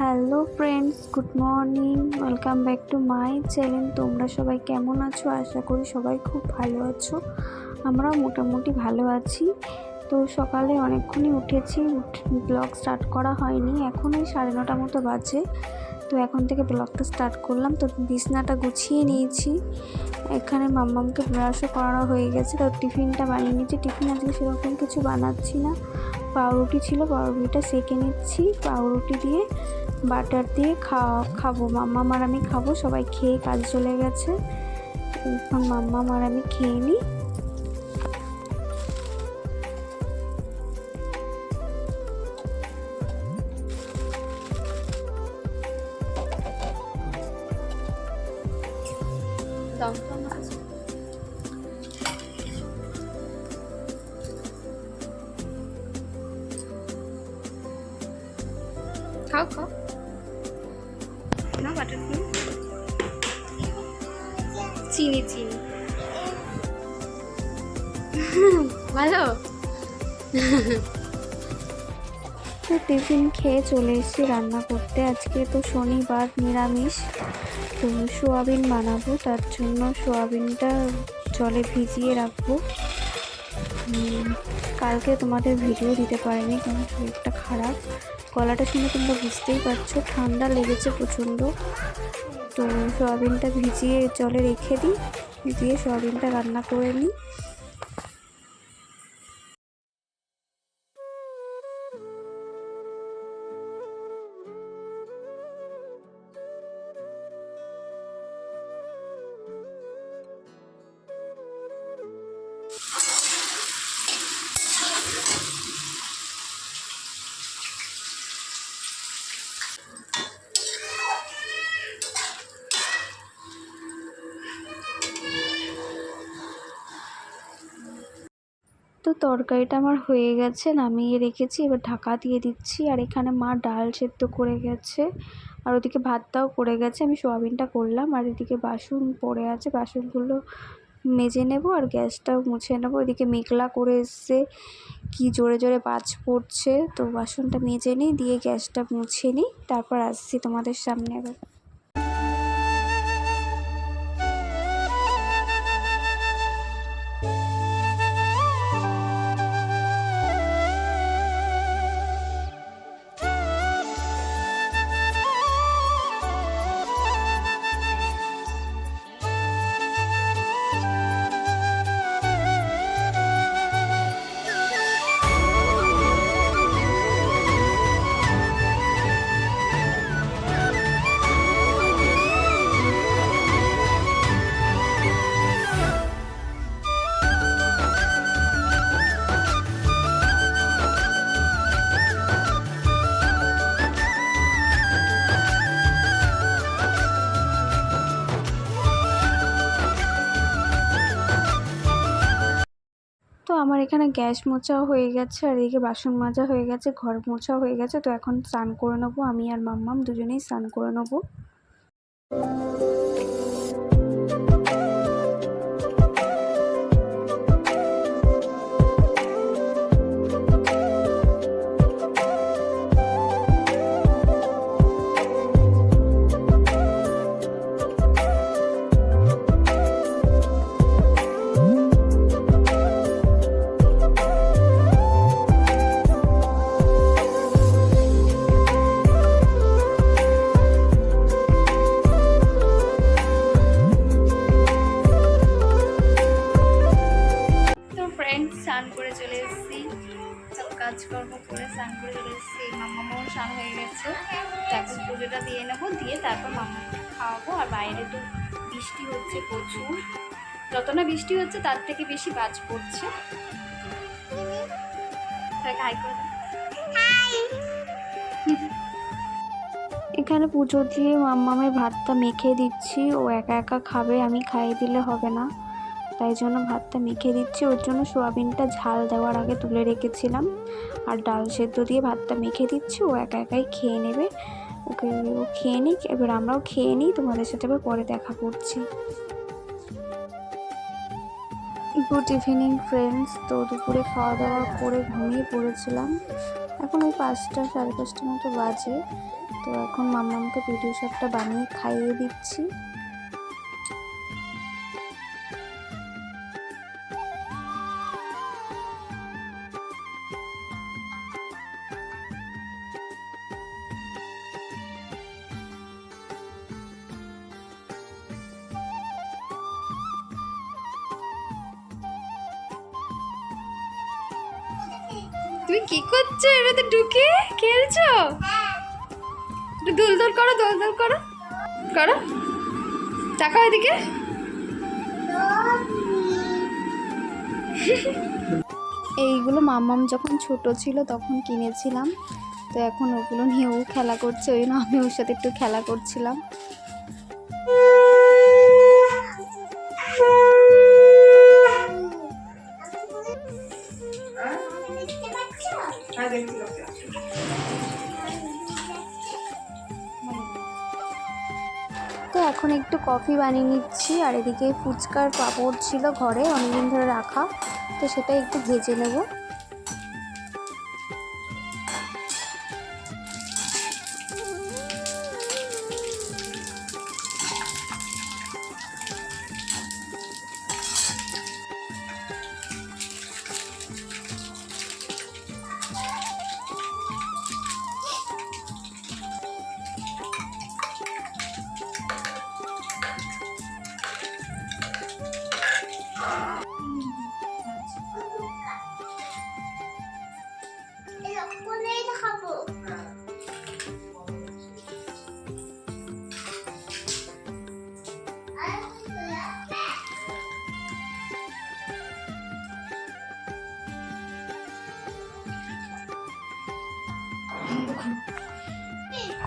Hello friends, good morning. Welcome back to my channel. তোমরা সবাই কেমন আছো? আশা করি সবাই খুব ভালো আছো। আমরাও মোটামুটি ভালো আছি। তো সকালে অনেকক্ষণই উঠেছি। ব্লগ স্টার্ট করা হয়নি। এখন ওই সাড়ে নটা মতো বাজে। তো এখন থেকে ব্লগটা স্টার্ট করলাম। তো বিছনাটা গুছিয়ে নিয়েছি। এখানে মাম্মামকে ব্রাশও করানো হয়ে গেছে। তো টিফিনটা বানিয়ে নিয়েছি। টিফিন আজকে সেরকম কিছু বানাচ্ছি না। পাউরুটি ছিল। পাউরুটিটা সেঁকে নিচ্ছি। পাউরুটি দিয়ে বাটার দিয়ে খাওয়া খাব। মাম্মা আর আমি খাব, সবাই খেয়ে কাজ চলে গেছে। এখন মাম্মা আর আমি খেয়ে নিই খাও খাও। না বাটার ক্রিম চিনি চিনি। ভালো? তো টিফিন খেয়ে চলে এসেছি রান্না করতে। আজকে তো শনিবার নিরামিষ। তো সোয়াবিন বানাবো তার জন্য সোয়াবিনটা জলে ভিজিয়ে রাখব। কালকে তোমাদের ভিডিও দিতে পারিনি, কারণ শরীরটা খারাপ। গলাটা শুনে তোমরা বুঝতেই পারছ, ঠান্ডা লেগেছে প্রচণ্ড। তো সয়াবিনটা ভিজিয়ে জলে রেখে দিই, ভিজিয়ে সয়াবিনটা রান্না করে নিই। তো তরকারিটা আমার হয়ে গেছে, নামিয়ে রেখেছি, এবার ঢাকা দিয়ে দিচ্ছি, আর এখানে মা ডাল সেদ্ধ করে গেছে, আর ওদিকে ভাতটাও করে গেছে, আমি সোয়াবিনটা করলাম, আর এদিকে বাসন পড়ে আছে, বাসনগুলো মেজে নেব, আর গ্যাসটাও মুছে নেব, এদিকে মেঘলা করে এসছে, কি জোরে জোরে বাজ পড়ছে, তো বাসনটা মেজে নিই, দিয়ে গ্যাসটা মুছে নিই, তারপর আসছি তোমাদের সামনে আবার। আমার এখানে গ্যাস মোছাও হয়ে গেছে, আর এদিকে বাসন মাজা হয়ে গেছে, ঘর মোছাও হয়ে গেছে। তো এখন স্নান করে নেব, আমি আর মাম্মাম দুজনেই স্নান করে নেব। স্নান করে চলে এসেছি। সব কাজকর্ম করে স্নান করে চলে এসেছি। মামামাও স্নান হয়ে গেছে। তো এখন পুজোটা দিয়ে নেব। দিয়ে তারপর মামাকে খাওয়াবো। আর বাইরে তো বৃষ্টি হচ্ছে প্রচুর। যত না বৃষ্টি হচ্ছে, তার থেকে বেশি বাজ পড়ছে। এখানে পুজো দিয়ে মাম্মামের ভাতটা মেখে দিচ্ছি। ও একা একা খাবে, আমি খাইয়ে দিলে হবে না। তাই জন্য ভাতটা মেখে দিচ্ছি। ওর জন্য সোয়াবিনটা ঝাল দেওয়ার আগে তুলে রেখেছিলাম। আর ডাল সেদ্ধ দিয়ে ভাতটা মেখে দিচ্ছি। ও একা একাই খেয়ে নেবে। ওকে, ও খেয়ে নিক। এবার আমরাও খেয়ে নিই। তোমাদের সাথে আবার পরে দেখা করছি। Good evening, friends. তো দুপুরে খাওয়া দাওয়া করে ঘুমিয়ে পড়েছিলাম। এখন ওই পাঁচটা, সাড়ে পাঁচটার মতো বাজে। তো এখন মাম্মামকে ভিডিও শটটা বানিয়ে খাইয়ে দিচ্ছি। তুমি কি করছ? এর মধ্যে ঢুকে খেলছো? দোল দোল করো, দোল দোল করো। করো। টাকা এদিকে। এইগুলো মাম্মাম যখন ছোট ছিল তখন কিনেছিলাম। তো এখন ওগুলো নিয়ে ও খেলা করছে, ওই জন্য আমি ওর সাথে একটু খেলা করছিলাম। বানিয়ে নিচ্ছি। আর এদিকে ফুচকার পাঁপড় ছিল ঘরে, অনেকদিন ধরে রাখা। তো সেটা একটু ভেজে নেব।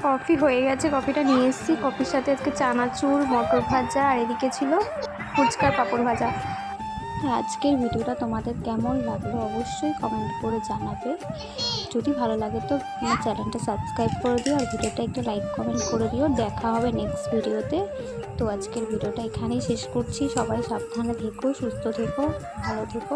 কফি হয়ে গেছে, কফিটা নিয়ে এসেছি। কফির সাথে আজকে চানাচুর, মটর ভাজা, আর এদিকে ছিল ফুচকার পাঁপড় ভাজা। আজকের ভিডিওটা তোমাদের কেমন লাগল অবশ্যই কমেন্ট করে জানাবে। যদি ভালো লাগে তো আমার চ্যানেলটা সাবস্ক্রাইব করে দিও আর ভিডিওটা একটু লাইক কমেন্ট করে দিও। দেখা হবে নেক্সট ভিডিওতে। তো আজকের ভিডিওটা এখানেই শেষ করছি। সবাই সাবধানে থেকো, সুস্থ থেকো, ভালো থেকো।